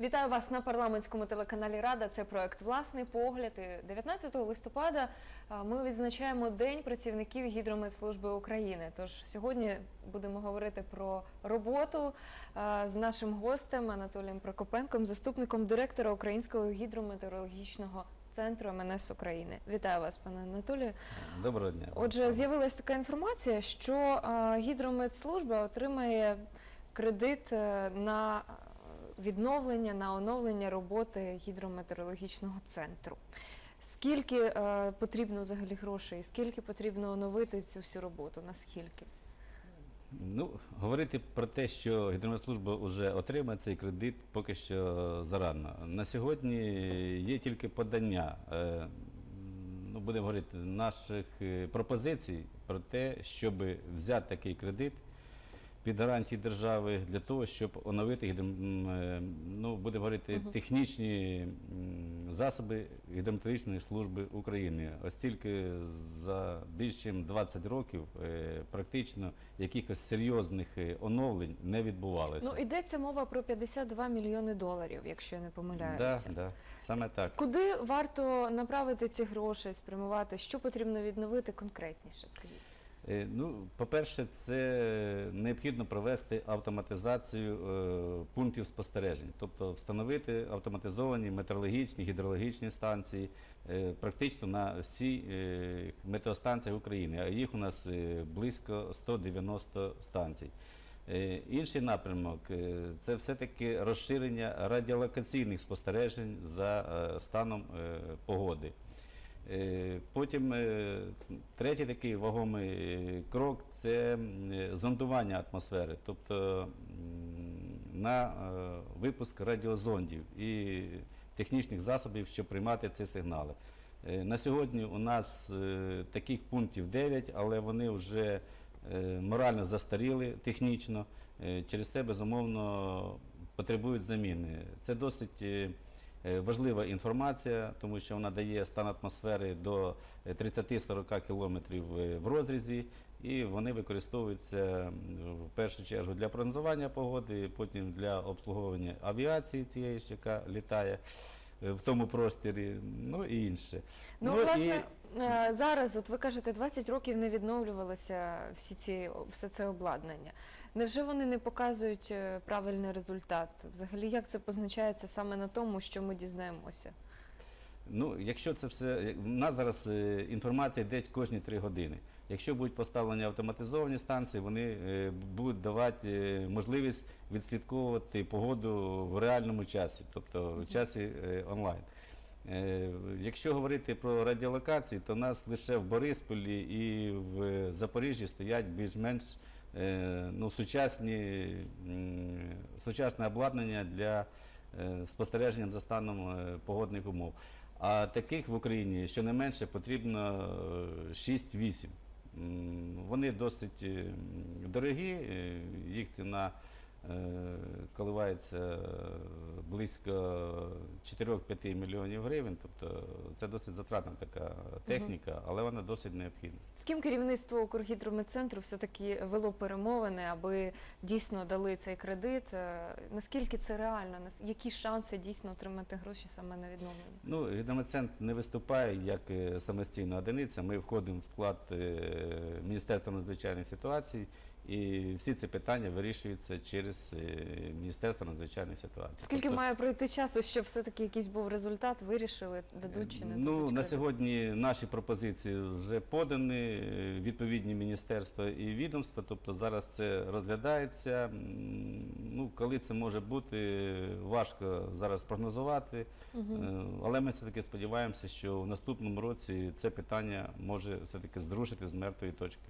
Вітаю вас на парламентському телеканалі Рада. Це проект Власний погляд. І 19 листопада ми відзначаємо День працівників гідрометслужби України. Тож сьогодні будемо говорити про роботу з нашим гостем Анатолієм Прокопенком, заступником директора Українського гідрометеорологічного центру МНС України. Вітаю вас, пане Анатолію. Доброго дня. Отже, з'явилася така інформація, що гідрометслужба отримає кредит е, на відновлення, на оновлення роботи гідрометеорологічного центру. Скільки е, потрібно взагалі грошей? Скільки потрібно оновити цю всю роботу? Наскільки? Ну, говорити про те, що гідрометслужба вже отримає цей кредит, поки що зарано. На сьогодні є тільки подання, е, ну, будемо говорити, наших е, пропозицій про те, щоб взяти такий кредит під гарантії держави для того, щоб оновити е, ну, будемо говорити, технічні засоби гідрометеорологічної служби України. Оскільки за більш ніж 20 років е, практично якихось серйозних е, оновлень не відбувалося. Ну йдеться мова про 52 мільйони доларів, якщо я не да, помиляюся. да, саме так. Куди варто направити ці гроші, спрямувати? Що потрібно відновити конкретніше? Скажіть. Е, Ну, по-перше, це необхідно провести автоматизацію е, пунктів спостережень, тобто встановити автоматизовані метеорологічні, гідрологічні станції е, практично на всіх метеостанціях України. А їх у нас близько 190 станцій. Інший напрямок це все-таки розширення радіолокаційних спостережень за станом погоди. Е, Потім е, третій такий вагомий крок це зондування атмосфери, тобто на е, випуск радіозондів і технічних засобів, щоб приймати ці сигнали. На сьогодні у нас таких пунктів 9, але вони вже морально застаріли технічно. Через це, безумовно, потребують заміни. Це досить важлива інформація, тому що вона дає стан атмосфери до е, 30-40 кілометрів е, в розрізі, і вони використовуються в першу чергу для прогнозування погоди, потім для обслуговування авіації цієї, яка літає е, в тому просторі, ну і інше. Ну, Ну, власне, е, зараз, от ви кажете, 20 років не відновлювалося всі ці, все це обладнання. Невже вони не показують е, правильний результат? Взагалі, як це позначається саме на тому, що ми дізнаємося? Ну, якщо це все, у нас зараз е, інформація йде кожні три години. Якщо будуть поставлені автоматизовані станції, вони е, будуть давати е, можливість відслідковувати погоду в реальному часі, тобто в часі е, онлайн. Е, Якщо говорити про радіолокації, то у нас лише в Борисполі і в Запоріжжі стоять більш-менш е, ну, сучасні, сучасне обладнання для е, спостереження за станом е, погодних умов. А таких в Україні щонайменше потрібно е, 6-8. Вони досить е, дорогі, е, їх ціна е, коливається е, близько 4-5 мільйонів гривень. Тобто це досить затратна така техніка, але вона досить необхідна. З ким керівництво Укргідрометцентру все-таки вело перемовини, аби дійсно дали цей кредит? Е, Наскільки це реально? Які шанси дійсно отримати гроші саме на відновлення? Ну, гідрометцентр не виступає як е, самостійна одиниця. Ми входимо в склад е, Міністерства надзвичайних ситуацій, і всі ці питання вирішуються через е, Міністерство надзвичайних ситуацій. Скільки Тобто, має пройти часу, щоб все-таки якийсь був результат, вирішили, дадуть чи не Ну, дадуть? на сьогодні наші пропозиції вже подані е, відповідні міністерства і відомства. Тобто зараз це розглядається. Ну, коли це може бути, важко зараз прогнозувати. Е, Але ми все-таки сподіваємося, що в наступному році це питання може все-таки зрушити з мертвої точки.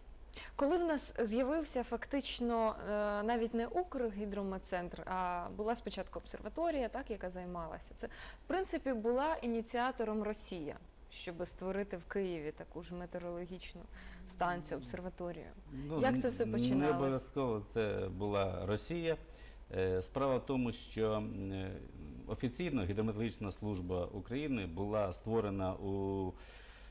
Коли в нас з'явився фактично е, навіть не Укргідрометцентр, а була спочатку обсерваторія, так, яка займалася. Це, в принципі, була ініціатором Росія, щоб створити в Києві таку ж метеорологічну станцію, обсерваторію. Ну, Як це все Не обов'язково це була Росія. Е, Справа в тому, що е, офіційно гідрометеорологічна служба України була створена у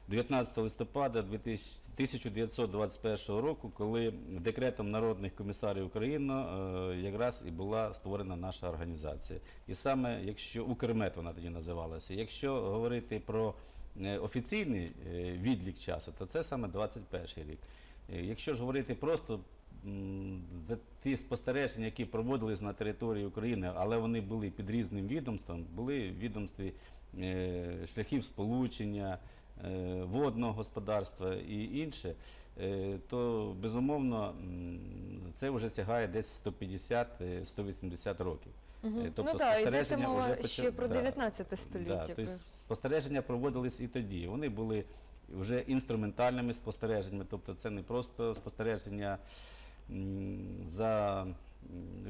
19 листопада 2000 1921 року, коли декретом народних комісарів України е, якраз і була створена наша організація. І саме якщо Укрмет вона тоді називалася, якщо говорити про е, офіційний е, відлік часу, то це саме 21 рік. Якщо ж говорити просто ті спостереження, які проводились на території України, але вони були під різним відомством, були відомстві шляхів сполучення, водного господарства і інше, е, то безумовно це вже сягає десь 150-180 років. Мгм. Е, тобто ну спостереження мова вже ще про 19 століття. Да, тобто спостереження проводились і тоді. Вони були вже інструментальними спостереженнями, тобто це не просто спостереження за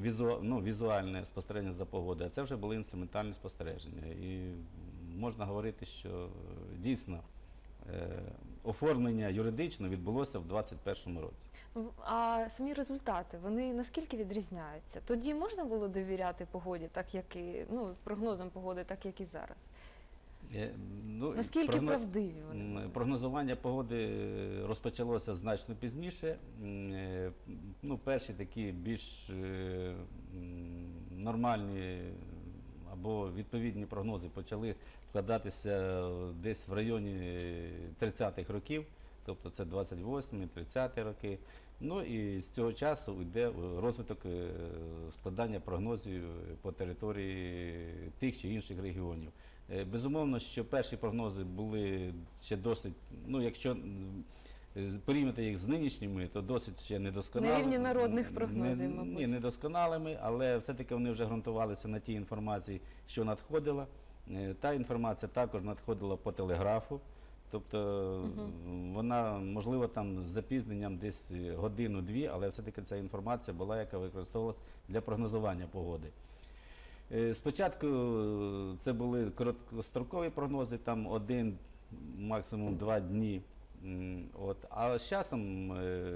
візу, ну, візуальне спостереження за погодою, а це вже були інструментальні спостереження. І можна говорити, що е, дійсно е, оформлення юридично відбулося в 2021 році. А самі результати вони наскільки відрізняються? Тоді можна було довіряти погоді, так як і ну прогнозам погоди, так як і зараз. Е, ну, Наскільки прогно- правдиві вони Прогнозування погоди е, розпочалося значно пізніше. Е, Ну, перші такі більш е, нормальні або відповідні прогнози почали складатися десь в районі 30-х років, тобто це 28-30 роки. Ну і з цього часу йде е, розвиток е, складання прогнозів по території тих чи інших регіонів. Е, Безумовно, що перші прогнози були ще досить, ну якщо е, порівняти їх з нинішніми, то досить ще недосконалими. На рівні народних прогнозів, не, мабуть. Ні, недосконалими, але все-таки вони вже ґрунтувалися на тій інформації, що надходила. Е, Та інформація також надходила по телеграфу. Тобто вона, можливо, там з запізненням десь годину-дві, але все-таки ця інформація була, яка використовувалась для прогнозування погоди. Е, Спочатку е, це були короткострокові прогнози, там один, максимум два дні. От. А з часом е,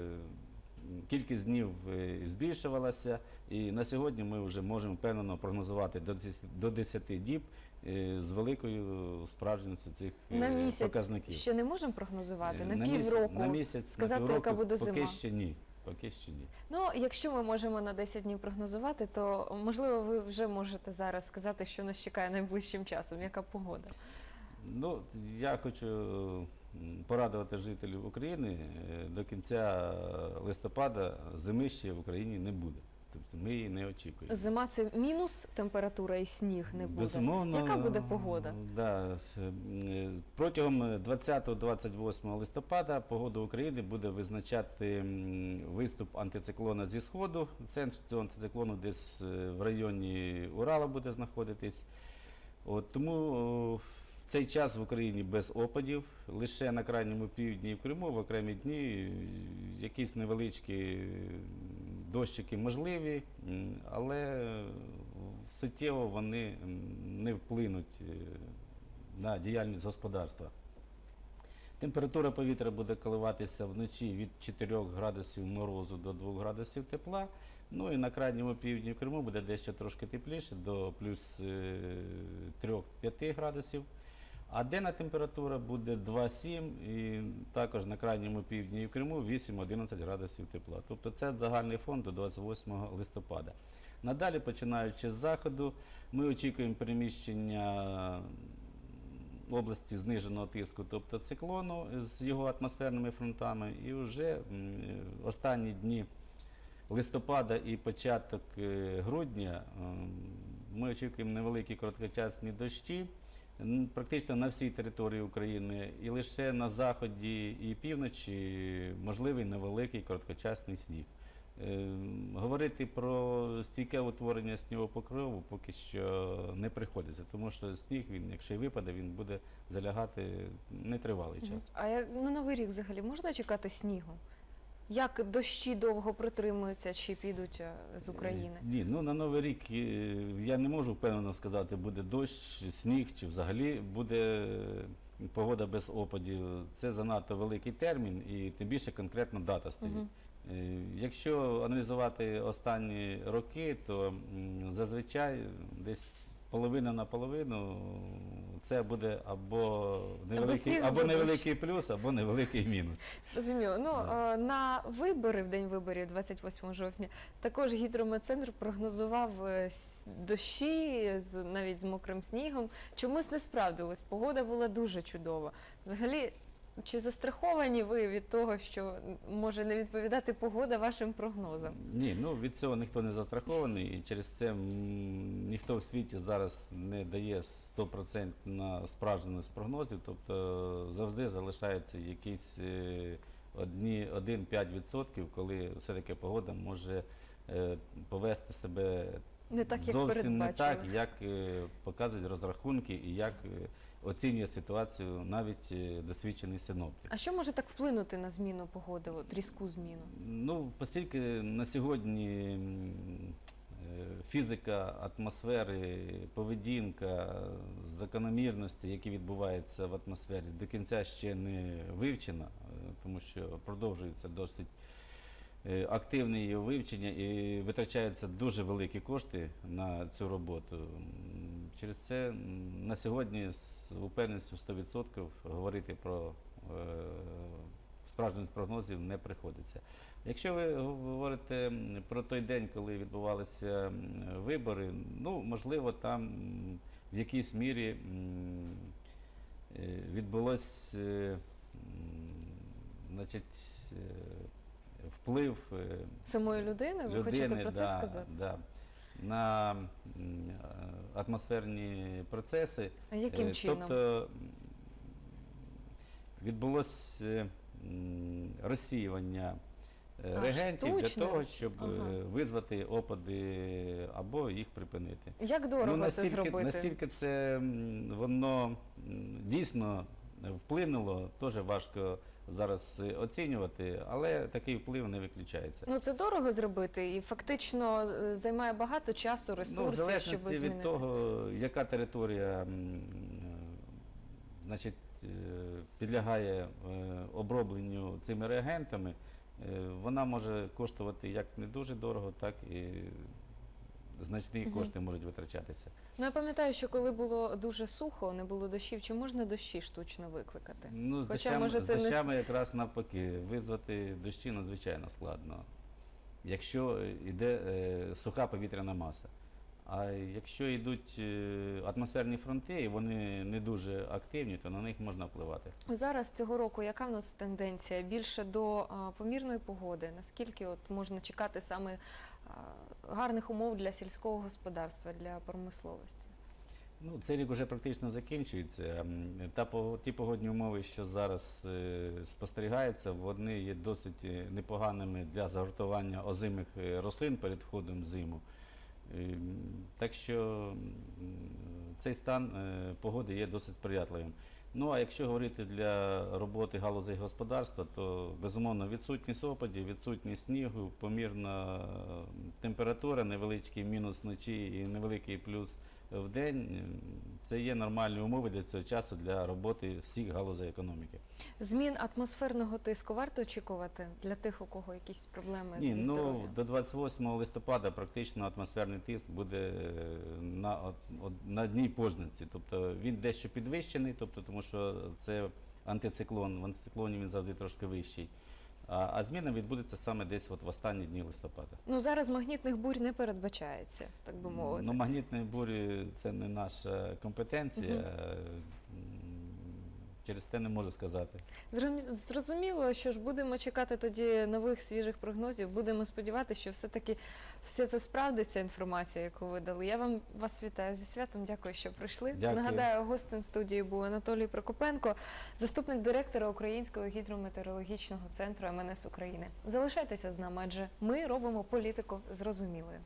кількість днів е, збільшувалася, і на сьогодні ми вже можемо впевнено прогнозувати до 10 до 10 діб е, з великою справжністю цих На місяць показників. ще не можемо прогнозувати, на, міс- півроку. на місяць, сказати, на півроку, яка буде поки зима. ще ні. Поки що ні. Ну, якщо ми можемо на 10 днів прогнозувати, то можливо ви вже можете зараз сказати, що нас чекає найближчим часом, яка погода. Ну, я хочу порадувати жителів України. е, До кінця листопада зими ще в Україні не буде. Тобто ми її не очікуємо. Зима це мінус температура і сніг не буде. Безумовно, Яка буде погода? Да, е, протягом 20-28 листопада погода України буде визначати виступ антициклона зі сходу. Центр цього антициклону десь е, в районі Урала буде знаходитись. От, тому цей час в Україні без опадів, лише на крайньому півдні і в Криму в окремі дні е, якісь невеличкі е, дощики можливі, але е, суттєво вони не вплинуть е, на діяльність господарства. Температура повітря буде коливатися вночі від 4 градусів морозу до 2 градусів тепла. Ну і на крайньому півдні в Криму буде дещо трошки тепліше, до плюс е, 3-5 градусів. А денна температура буде 2,7 і також на крайньому півдні і в Криму 8-11 градусів тепла. Тобто це загальний фон до 28 листопада. Надалі, починаючи з заходу, ми очікуємо переміщення області зниженого тиску, тобто циклону з його атмосферними фронтами, і вже останні дні листопада і початок е, грудня ми очікуємо невеликі короткочасні дощі. Практично на всій території України і лише на заході і півночі можливий невеликий короткочасний сніг. Е, Говорити про стійке утворення снігопокрову поки що не приходиться, тому що сніг, він, якщо й випаде, він буде залягати нетривалий час. А на новий рік взагалі можна чекати снігу? Як дощі довго протримуються чи підуть е, з України? Е, Ні, ну на Новий рік е, я не можу впевнено сказати, буде дощ, сніг чи взагалі буде погода без опадів. Це занадто великий термін і тим більше конкретна дата стоїть. Е, Якщо аналізувати останні роки, то зазвичай десь половина на половину, це буде або невеликий, або або невеликий плюс, або невеликий мінус. Зрозуміло. Ну Да. е, на вибори в день виборів, 28 жовтня, також гідрометцентр прогнозував е, дощі з навіть з мокрим снігом. Чомусь не справдилось. Погода була дуже чудова. Взагалі, чи застраховані ви від того, що може не відповідати погода вашим прогнозам? Ні, ну від цього ніхто не застрахований, і через це ніхто в світі зараз не дає 100% на справжненість прогнозів, тобто завжди залишається якісь е, одні 1-5%, коли все-таки погода може е, повести себе Не так, як зовсім не так, як е, показують розрахунки і як е, оцінює ситуацію навіть е, досвідчений синоптик. А що може так вплинути на зміну погоди, от, різку зміну? Ну, оскільки на сьогодні м, е, фізика атмосфери, поведінка, закономірності, які відбуваються в атмосфері, до кінця ще не вивчена, е, тому що продовжується досить активне її вивчення і витрачаються дуже великі кошти на цю роботу. Через це на сьогодні з упевненістю 100% говорити про е, справжніх прогнозів не приходиться. Якщо ви говорите про той день, коли відбувалися вибори, ну можливо, там в якійсь мірі е, відбулось е, значить, е, вплив е, Самої людини? Ви хочете людини про це да, сказати? Да, на атмосферні процеси. А яким Е, чином? Тобто м, відбулось е, розсіювання е, А, реагентів для того, щоб ага. визвати опади або їх припинити. Як дорого ну, це настільки, зробити? настільки це воно дійсно вплинуло, теж важко зараз е, оцінювати, але такий вплив не виключається. Ну це дорого зробити і фактично е, займає багато часу, Ну, в ресурсів, щоб залежності змінити. від того, яка територія е, значить, підлягає обробленню цими реагентами, вона може коштувати як не дуже дорого, так і значні кошти можуть витрачатися. Ну я пам'ятаю, що коли було дуже сухо, не було дощів, чи можна дощі штучно викликати? Ну, з Хоча, дощами, може, з це не дощами якраз навпаки, визвати дощі надзвичайно складно, якщо йде е, суха повітряна маса. А якщо йдуть е, атмосферні фронти і вони не дуже активні, то на них можна впливати. Зараз цього року яка в нас тенденція? Більше до помірної погоди? Наскільки от можна чекати саме гарних умов для сільського господарства, для промисловості? Ну, цей рік вже практично закінчується. Та пого- ті погодні умови, що зараз е, спостерігаються, вони є досить е, непоганими для загортування озимих рослин перед входом в зиму. Ем, Так що цей стан е, погоди є досить сприятливим. Ну а якщо говорити для роботи галузей господарства, то безумовно відсутність опадів, відсутність снігу, помірна е, температура, невеличкий мінус вночі і невеликий плюс в день. Це є нормальні умови для цього часу для роботи всіх галузей економіки. Змін атмосферного тиску варто очікувати для тих, у кого якісь проблеми Ні, з ну до 28 листопада практично атмосферний тиск буде е, на, на одній позначці. Тобто він дещо підвищений, тобто, тому що це антициклон. В антициклоні він завжди трошки вищий. А, а зміна відбудеться саме десь от в останні дні листопада. Ну зараз магнітних бурь не передбачається, так би мовити. Ну, магнітні бурі це не наша компетенція. Мгм. Через те не можу сказати. Зрозуміло, що ж будемо чекати тоді нових свіжих прогнозів. Будемо сподіватися, що все-таки все це справдиться, інформація, яку ви дали. Я вам вас вітаю зі святом. Дякую, що прийшли. Дякую. Нагадаю, гостем студії був Анатолій Прокопенко, заступник директора Українського гідрометеорологічного центру МНС України. Залишайтеся з нами, адже ми робимо політику зрозумілою.